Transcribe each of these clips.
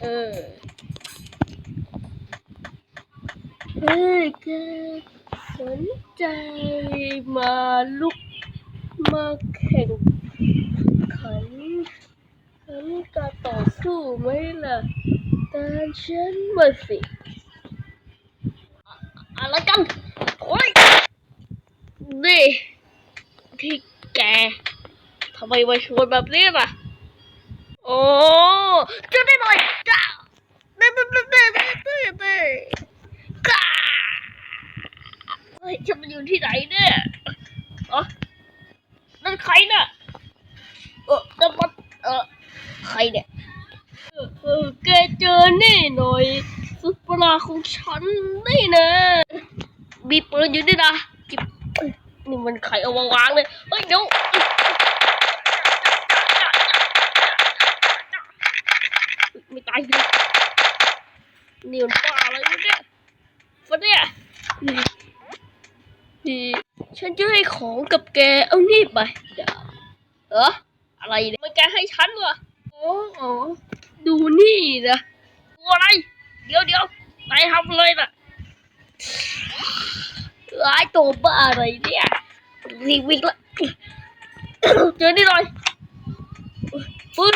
เออเฮ้ยแกสนใจมาลุกมาแข่งขันขันการต่อสู้ไหมล่ะตามฉันมาสิอะอะไรกันโอ้ยนี่ที่แกทำไมมาชวนแบบนี้ล่ะ โอ้ ช่วยได้หน่อยจ้าเด้เด้เด้เด้เด้เด้เด้กาเฮ้ยฉันมันอยู่ที่ไหนเนี่ยอ๋อนั่นใครน่ะเออนั่นมันเออใครเนี่ยเออเออแกเจอนี่หน่อยซุปเปลาของฉันนี่นะมีปืนอยู่ด้วยนะจิบนี่มันใครเอามาวางเลยเฮ้ยเดี๋ยว ไม่ ตายเลยนี่มันบ้าอะไรเนี่ยฟันเนี่ยนี่ฉันจะให้ของกับแก เอานี่ไปเดี๋ยวเอออะไรเนี่ยมันแกให้ฉันเหรอโอ้โอดูนี่นะตัวอะไร เดี๋ยวเดี๋ยวนายทำเลยนะร้ายตัวบ้าอะไรเนี่ยรีวิ่งละเจอนี่หน่อยปืน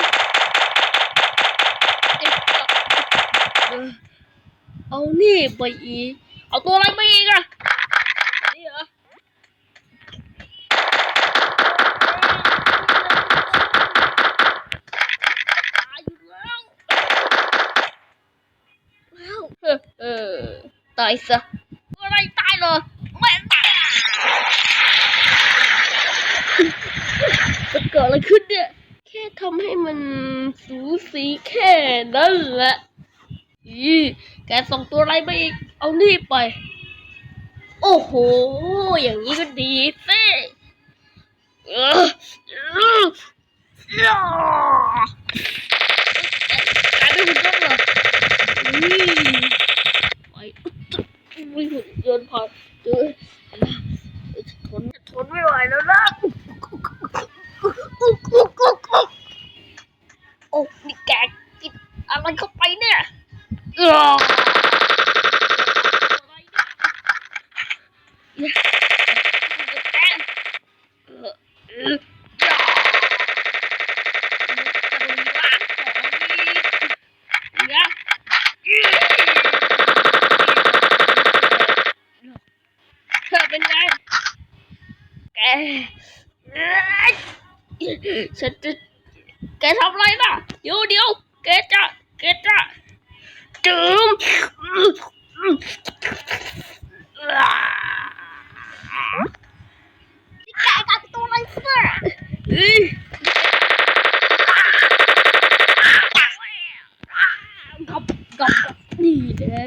เอานี่ไปอีก เอาตัวอะไรไปอีกอะนี่เหรอตายอยู่แล้วเออเออตายซะอะไรตายเหรอไม่ตายอะเกิดอะไรขึ้นเนี่ย แค่ทำให้มันสูสีแค่นั้นแหละ อีแกส่งตัวอะไรมาอีก เอานี่ไป โอ้โห อย่างนี้ก็ดีสิเออเออเออกลายเป็นหุ่นยนต์เหรอนี่ไปวิ่หุ่นยนต์ผ่านเจอทนทนไม่ไหวแล้วนะโอ้นี่แกกินอะไรเข้าไปเนี่ย เออเป็นไงแกฉัน จะแกทำอะไรน่ะเดี๋ยวเดี๋ยวแกจะแกจะจืมนี่แกกับตัวอะไรเสื้อกับกับกับนี่แหละ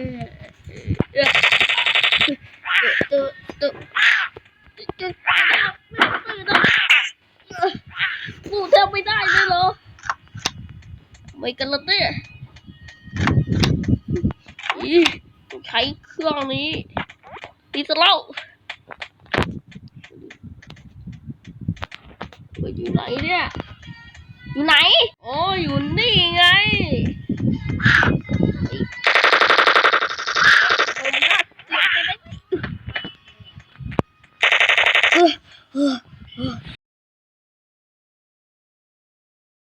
ตัวตัวตัวพูดแทบไม่ได้เลยเหรอไม่กันละเนี่ยอีต้ ใช้เครื่องนี้ตีสเล่าอยู่ไหนเนี่ย อยู่ไหน โอ้อยู่นี่ไงเออ